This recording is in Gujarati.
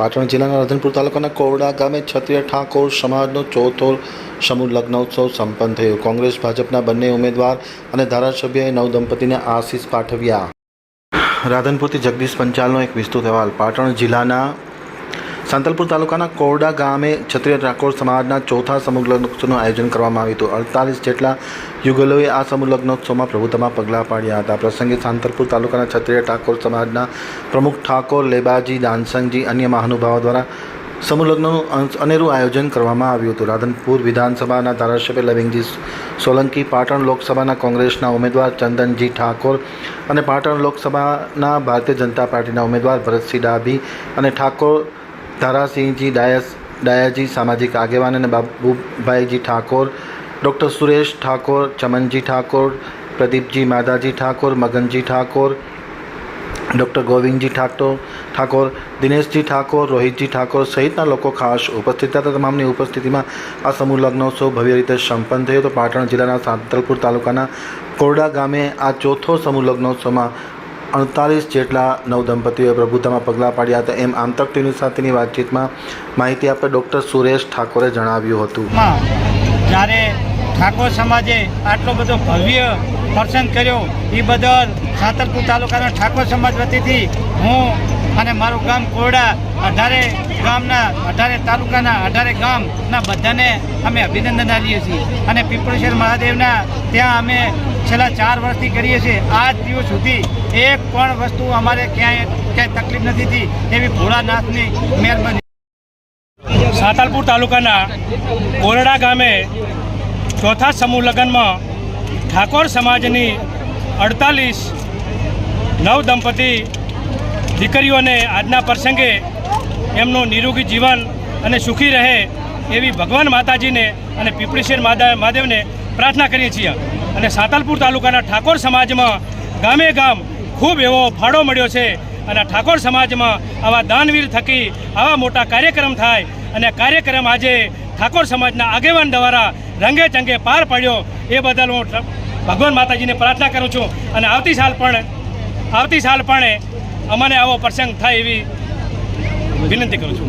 પાટણ જિલ્લાના રાધનપુર તાલુકાના કોરડા ગામે ક્ષત્રિય ઠાકોર સમાજનો ચોથો સમૂહ લગ્નોત્સવ સંપન્ન થયો. કોંગ્રેસ, ભાજપના બંને ઉમેદવાર અને ધારાસભ્યએ નવદંપતિને આશીષ પાઠવ્યા. રાધનપુરથી જગદીશ પંચાલનો એક વિસ્તૃત અહેવાલ. પાટણ જિલ્લાના સાંતલપુર તાલુકાના કોરડા ગામે ક્ષત્રિય ઠાકોર સમાજના ચોથા સમૂહ લગ્નોત્સવનું આયોજન કરવામાં આવ્યું હતું. અડતાલીસ જેટલા યુગલોએ આ સમૂહ પ્રભુતામાં પગલાં પાડ્યા હતા. પ્રસંગે સાંતલપુર તાલુકાના ક્ષત્રિય ઠાકોર સમાજના પ્રમુખ ઠાકોર લેબાજી, દાનસંગજી, અન્ય મહાનુભાવો દ્વારા સમૂહલગ્નનું અનેરું આયોજન કરવામાં આવ્યું હતું. રાધનપુર વિધાનસભાના ધારાસભ્ય લવિંગજી સોલંકી, પાટણ લોકસભાના કોંગ્રેસના ઉમેદવાર ચંદનજી ઠાકોર અને પાટણ લોકસભાના ભારતીય જનતા પાર્ટીના ઉમેદવાર ભરતસિંહ ડાભી અને ઠાકોર ધારાસિંહજી ડાયસ ડાયાજી સામાજિક આગેવાન અને બાબુભાઈજી ઠાકોર, ડૉક્ટર સુરેશ ઠાકોર, ચમનજી ઠાકોર, પ્રદીપજી માધાજી ઠાકોર, મગનજી ઠાકોર, ડૉક્ટર ગોવિંદજી ઠાકોર ઠાકોર, દિનેશજી ઠાકોર, રોહિતજી ઠાકોર સહિતના લોકો ખાસ ઉપસ્થિત હતા. તમામની ઉપસ્થિતિમાં આ સમૂહ લગ્નોત્સવ ભવ્ય રીતે સંપન્ન થયો. તો પાટણ જિલ્લાના સાંતલપુર તાલુકાના કોરડા ગામે આ ચોથો સમૂહ લગ્નોત્સવમાં અડતાલીસ જેટલા નવદંપતીઓએ પ્રભુતામાં પગલાં પાડ્યા હતા. એમ આમતક ટીવી સાથેની વાતચીતમાં માહિતી આપતા ડૉક્ટર સુરેશ ઠાકોરે જણાવ્યું હતું. જ્યારે ઠાકોર સમાજે આટલો બધો ભવ્ય પ્રસંગ કર્યો એ બદલ સાતરપુર તાલુકાના ઠાકોર સમાજ વતીથી હું અને મારું ગામ કોરડા, અઢારે ગામના, અઢારે તાલુકાના, અઢારે ગામના બધાને અમે અભિનંદન આપીએ છીએ. અને પીપળેશ્વર મહાદેવના, ત્યાં અમે છેલ્લા ચાર વર્ષથી કરીએ છીએ. આજ દિવસ સુધી એક પણ વસ્તુ અમારે ક્યાંય ક્યાંય તકલીફ નથી થઈ એવી ભોળાનાથની મહેરબાની. સાતાલપુર તાલુકાના કોરડા ગામે ચોથા સમૂહ લગ્નમાં ઠાકોર સમાજની અડતાલીસ નવ દંપતી દીકરીઓને આજના પ્રસંગે એમનું નિરોગી જીવન અને સુખી રહે એવી ભગવાન માતાજીને અને પીપળીશેર માતા મહાદેવને પ્રાર્થના કરીએ છીએ. અને સાતલપુર તાલુકાના ઠાકોર સમાજમાં ગામે ગામ ખૂબ એવો ફાળો મળ્યો છે અને ઠાકોર સમાજમાં આવા દાનવીર થકી આવા મોટા કાર્યક્રમ થાય અને કાર્યક્રમ આજે ઠાકોર સમાજના આગેવાન દ્વારા રંગે ચંગે પાર પાડ્યો, એ બદલ હું ભગવાન માતાજીને પ્રાર્થના કરું છું. અને આવતી સાલ પણ, આવતી સાલ પણ અમને આવો પ્રસંગ થાય એવી વિનંતી કરું છું.